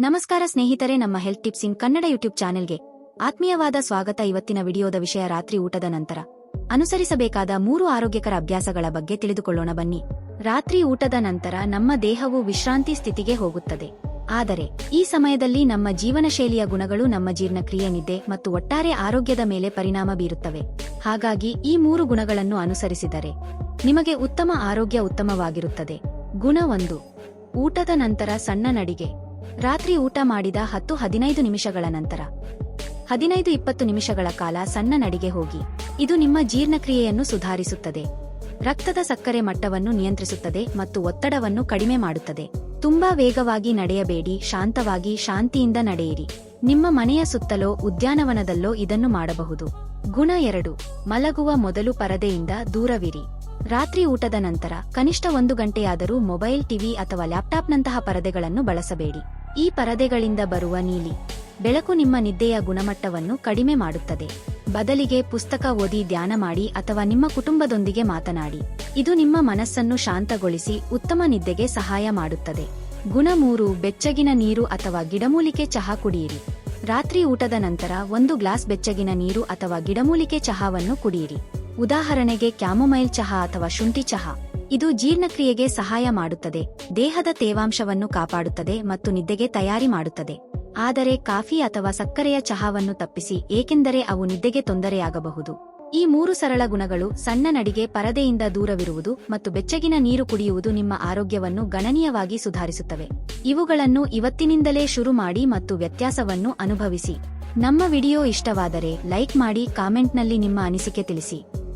ನಮಸ್ಕಾರ ಸ್ನೇಹಿತರೆ, ನಮ್ಮ health tips in Kannada YouTube ಚಾನೆಲ್ಗೆ ಆತ್ಮೀಯವಾದ ಸ್ವಾಗತ. ಇವತ್ತಿನ ವಿಡಿಯೋದ ವಿಷಯ ರಾತ್ರಿ ಊಟದ ನಂತರ. ಅನುಸರಿಸಬೇಕಾದ ಮೂರು ಆರೋಗ್ಯಕರ ಅಭ್ಯಾಸಗಳ ಬಗ್ಗೆ ತಿಳಿದುಕೊಳ್ಳೋಣ. ಬನ್ನಿ. ರಾತ್ರಿ ಊಟದ ನಂತರ ನಮ್ಮ ದೇಹವು ವಿಶ್ರಾಂತಿ ಸ್ಥಿತಿಗೆ ಹೋಗುತ್ತದೆ. ಆದರೆ, ಈ ಸಮಯದಲ್ಲಿ ನಮ್ಮ ಜೀವನ ಶೈಲಿಯ ಗುಣಗಳು, ನಮ್ಮ ಜೀರ್ಣಕ್ರಿಯೆ ನಿದ್ದೆ ಮತ್ತು ಒಟ್ಟಾರೆ ಆರೋಗ್ಯದ ಮೇಲೆ ಪರಿಣಾಮ ಬೀರುತ್ತವೆ. ಹಾಗಾಗಿ ಈ ಮೂರು ಗುಣಗಳನ್ನು ಅನುಸರಿಸಿದರೆ ನಿಮಗೆ ಉತ್ತಮ ಆರೋಗ್ಯ ಉತ್ತಮವಾಗಿರುತ್ತದೆ. ಗುಣ ಒಂದು. ಊಟದ ನಂತರ ಸಣ್ಣ ನಡಿಗೆ. ರಾತ್ರಿ ಊಟ ಮಾಡಿದ ಹತ್ತು ಹದಿನೈದು ನಿಮಿಷಗಳ ನಂತರ. ಹದಿನೈದು ಇಪ್ಪತ್ತು ನಿಮಿಷಗಳ ಕಾಲ ಸಣ್ಣ ನಡಿಗೆ ಹೋಗಿ. ಇದು ನಿಮ್ಮ ಜೀರ್ಣಕ್ರಿಯೆಯನ್ನು ಸುಧಾರಿಸುತ್ತದೆ. ರಕ್ತದ ಸಕ್ಕರೆ ಮಟ್ಟವನ್ನು ನಿಯಂತ್ರಿಸುತ್ತದೆ ಮತ್ತು ಒತ್ತಡವನ್ನು ಕಡಿಮೆ ಮಾಡುತ್ತದೆ. ತುಂಬಾ ವೇಗವಾಗಿ ನಡೆಯಬೇಡಿ, ಶಾಂತವಾಗಿ, ಶಾಂತಿಯಿಂದ ನಡೆಯಿರಿ. ನಿಮ್ಮ ಮನೆಯ ಸುತ್ತಲೋ, ಉದ್ಯಾನವನದಲ್ಲೋ ಇದನ್ನು ಮಾಡಬಹುದು. ಗುಣ ಎರಡು, ಮಲಗುವ ಮೊದಲು ಪರದೆಯಿಂದ ದೂರವಿರಿ. ರಾತ್ರಿ ಊಟದ ನಂತರ ಕನಿಷ್ಠ ಒಂದು ಗಂಟೆಯಾದರೂ ಮೊಬೈಲ್, ಟಿವಿ ಅಥವಾ ಲ್ಯಾಪ್ಟಾಪ್ನಂತಹ ಪರದೆಗಳನ್ನು ಬಳಸಬೇಡಿ. ಈ ಪರದೆಗಳಿಂದ ಬರುವ ನೀಲಿ, ಬೆಳಕು ನಿಮ್ಮ ನಿದ್ದೆಯ ಗುಣಮಟ್ಟವನ್ನು ಕಡಿಮೆ ಮಾಡುತ್ತದೆ. ಬದಲಿಗೆ ಪುಸ್ತಕ ಓದಿ ಧ್ಯಾನ ಮಾಡಿ ಅಥವಾ ನಿಮ್ಮ ಕುಟುಂಬದೊಂದಿಗೆ ಮಾತನಾಡಿ. ಇದು ನಿಮ್ಮ ಮನಸ್ಸನ್ನು ಶಾಂತಗೊಳಿಸಿ ಉತ್ತಮ ನಿದ್ದೆಗೆ ಸಹಾಯ ಮಾಡುತ್ತದೆ. ಗುಣ ಮೂರು, ಬೆಚ್ಚಗಿನ ನೀರು ಅಥವಾ ಗಿಡಮೂಲಿಕೆ ಚಹಾ ಕುಡಿಯಿರಿ. ರಾತ್ರಿ ಊಟದ ನಂತರ ಒಂದು ಗ್ಲಾಸ್ ಬೆಚ್ಚಗಿನ ನೀರು ಅಥವಾ ಗಿಡಮೂಲಿಕೆ ಚಹಾವನ್ನು ಕುಡಿಯಿರಿ. ಉದಾಹರಣೆಗೆ ಕ್ಯಾಮೊಮೈಲ್ ಚಹಾ ಅಥವಾ ಶುಂಠಿ ಚಹಾ. ಇದು ಜೀರ್ಣಕ್ರಿಯೆಗೆ ಸಹಾಯ ಮಾಡುತ್ತದೆ, ದೇಹದ ತೇವಾಂಶವನ್ನು ಕಾಪಾಡುತ್ತದೆ ಮತ್ತು ನಿದ್ದೆಗೆ ತಯಾರಿ ಮಾಡುತ್ತದೆ. ಆದರೆ ಕಾಫಿ ಅಥವಾ ಸಕ್ಕರೆಯ ಚಹಾವನ್ನು ತಪ್ಪಿಸಿ, ಏಕೆಂದರೆ ಅವು ನಿದ್ದೆಗೆ ತೊಂದರೆಯಾಗಬಹುದು. ಈ ಮೂರು ಸರಳ ಗುಣಗಳು ಸಣ್ಣ ನಡಿಗೆ ಪರದೆಯಿಂದ ದೂರವಿರುವುದು ಮತ್ತು ಬೆಚ್ಚಗಿನ ನೀರು ಕುಡಿಯುವುದು ನಿಮ್ಮ ಆರೋಗ್ಯವನ್ನು ಗಣನೀಯವಾಗಿ ಸುಧಾರಿಸುತ್ತವೆ. ಇವುಗಳನ್ನು ಇವತ್ತಿನಿಂದಲೇ ಶುರು ಮಾಡಿ ಮತ್ತು ವ್ಯತ್ಯಾಸವನ್ನು ಅನುಭವಿಸಿ. ನಮ್ಮ ವಿಡಿಯೋ ಇಷ್ಟವಾದರೆ ಲೈಕ್ ಮಾಡಿ, ಕಾಮೆಂಟ್ನಲ್ಲಿ ನಿಮ್ಮ ಅನಿಸಿಕೆ ತಿಳಿಸಿ.